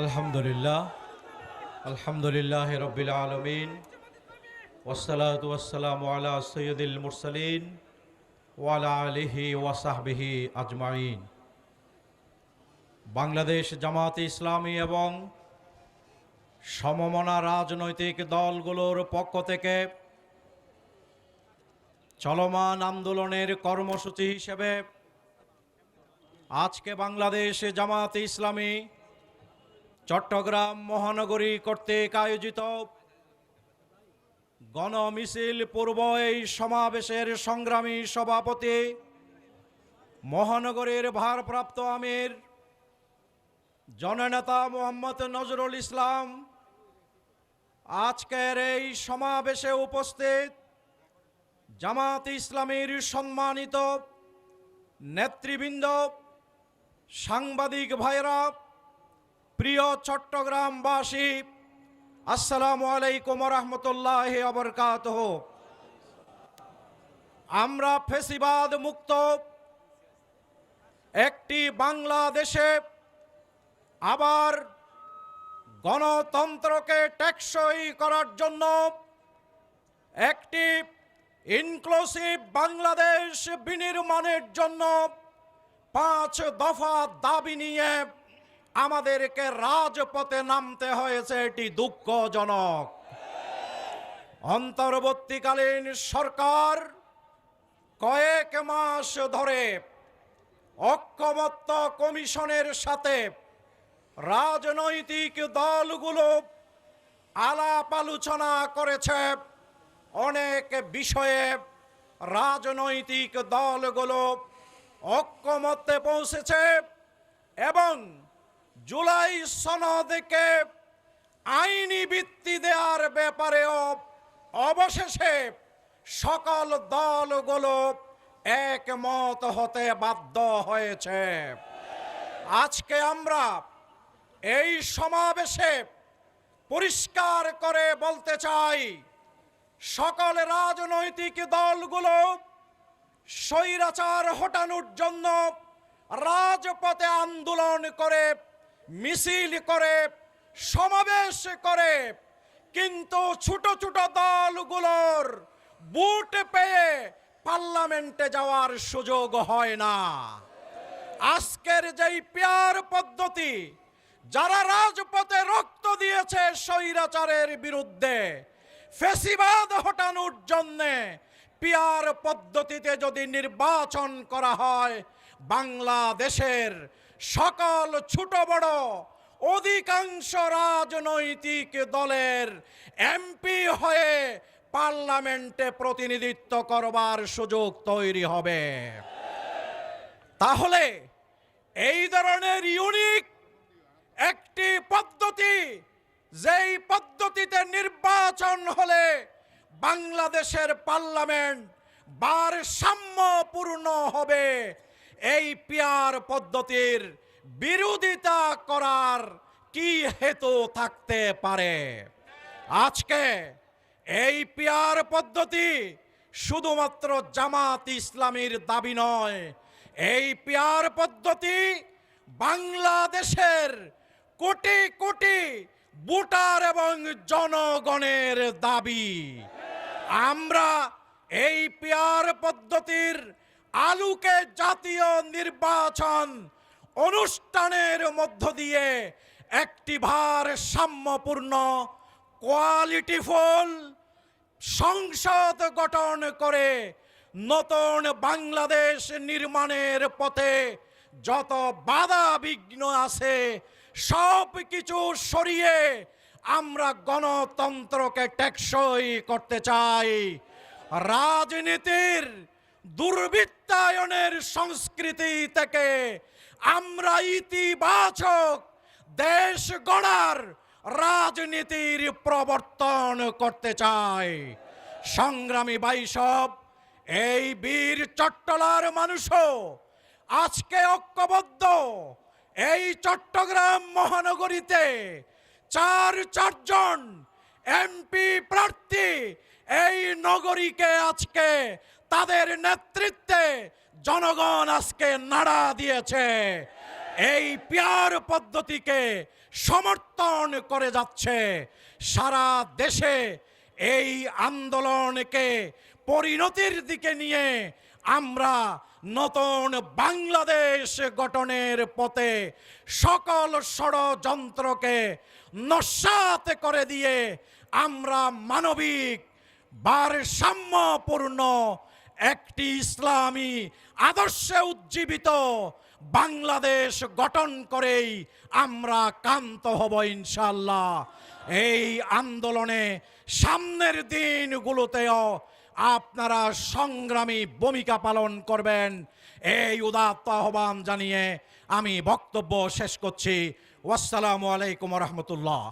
আলহামদুলিল্লাহ আলহামদুলিল্লাহ রবিল আলমিন ওসালাত ওয়াসালাম আলা সৈয়দুল মুরসালিন ওয়ালা আলিহি ওয়াসাহবিহি আজমাইন। বাংলাদেশ জামাত ইসলামী এবং সমমনা রাজনৈতিক দলগুলোর পক্ষ থেকে চলমান আন্দোলনের কর্মসূচি হিসেবে আজকে বাংলাদেশ জামাত ইসলামী চট্টগ্রাম মহানগরী কর্তৃক আয়োজিত গণমিছিল পূর্ব এই সমাবেশের সংগ্রামী সভাপতি, মহানগরীর ভারপ্রাপ্ত আমির, জননেতা মোহাম্মদ নজরুল ইসলাম। আজকের এই সমাবেশে উপস্থিত জামাত ইসলামীর সম্মানিত নেতৃবৃন্দ, সাংবাদিক ভাইরা প্রিয় চট্টগ্রামবাসী, আসসালামু আলাইকুম রহমতুল্লাহ অবরকাত আমরা ফেসিবাদ মুক্ত, একটি বাংলাদেশে আবার গণতন্ত্রকে টেকসই করার জন্য একটি ইনক্লুসিভ বাংলাদেশ বিনির্মাণের জন্য পাঁচ দফা দাবি নিয়ে আমাদেরকে রাজপথে নামতে হয়েছে এটি দুঃখজনক। অন্তর্বর্তীকালীন সরকার কয়েক মাস ধরে ঐক্যমত্য কমিশনের সাথে রাজনৈতিক দলগুলো আলাপ আলোচনা করেছে। অনেক বিষয়ে রাজনৈতিক দলগুলো ঐক্যমত্যে পৌঁছেছে এবং জুলাই সনদকে আইনি ভিত্তি দেওয়ার ব্যাপারেও অবশেষে সকল দলগুলো একমত হতে বাধ্য হয়েছে। আজকে আমরা এই সমাবেশে পরিষ্কার করে বলতে চাই, সকল রাজনৈতিক দলগুলো স্বৈরাচার হটানোর জন্য রাজপথে আন্দোলন করে মিছিল করে, সমাবেশ করে, কিন্তু ছোট ছোট দলগুলোর বুট পেয়ে পার্লামেন্টে যাওয়ার সুযোগ হয় না। আজকের যেই পেয়ার পদ্ধতি, যারা রাজপথে রক্ত দিয়েছে স্বৈরাচারের বিরুদ্ধে, ফেসিবাদ হটানোর জন্যে পিয়ার পদ্ধতিতে যদি নির্বাচন করা হয়, বাংলাদেশের সকল ছোট বড় অধিকাংশ রাজনৈতিক দলের এমপি হয়ে পার্লামেন্টে প্রতিনিধিত্ব করবার সুযোগ তৈরি হবে। তাহলে এই ধরনের ইউনিক একটি পদ্ধতি, যেই পদ্ধতিতে নির্বাচন হলে বাংলাদেশের পার্লামেন্ট বার ভারসাম্যপূর্ণ হবে। এই পিয়ার পদ্ধতির বিরোধিতা করার কি হেতু থাকতে পারে? আজকে এই পিয়ার পদ্ধতি শুধুমাত্র জামাত ইসলামীর দাবি নয়, এই পিয়ার পদ্ধতি বাংলাদেশের কোটি কোটি ভোটার এবং জনগণের দাবি। আমরা এই পিয়ার পদ্ধতির আলুকে জাতীয় নির্বাচন অনুষ্ঠানের মধ্য দিয়ে একটি ভার সাম্যপূর্ণ কোয়ালিটিফুল সংসদ গঠন করে নতুন বাংলাদেশ নির্মাণের পথে যত বাধা বিঘ্ন আছে, সব কিছু সরিয়ে আমরা গণতন্ত্রকে টেকসই করতে চাই। রাজনীতির দুর্বৃত্তায়নের সংস্কৃতি থেকে আমরা ইতিবাচক দেশ গড়ার রাজনীতির প্রবর্তন করতে চাই। সংগ্রামী বাইসব এই বীর চট্টলার মানুষও আজকে ঐক্যবদ্ধ। এই চট্টগ্রাম মহানগরীতে চার চারজন এমপি প্রার্থী এই নগরীকে আজকে তাদের নেতৃত্বে জনগণ আজকে নাড়া দিয়েছে। এই পিয়ার পদ্ধতিকে সমর্থন করে যাচ্ছে সারা দেশে। এই আন্দোলনকে পরিণতির দিকে নিয়ে আমরা নতুন বাংলাদেশ গঠনের পথে সকল ষড়যন্ত্রকে নস্যাৎ করে দিয়ে আমরা মানবিক ভারসাম্যপূর্ণ একটি ইসলামী আদর্শে উজ্জীবিত বাংলাদেশ গঠন করেই আমরা কান্ত হব ইনশাল্লাহ এই আন্দোলনে সামনের দিনগুলোতেও আপনারা সংগ্রামী ভূমিকা পালন করবেন। এই উদাত্ত আহ্বান জানিয়ে আমি বক্তব্য শেষ করছি। ওয়াসসালামু আলাইকুম রহমতুল্লাহ।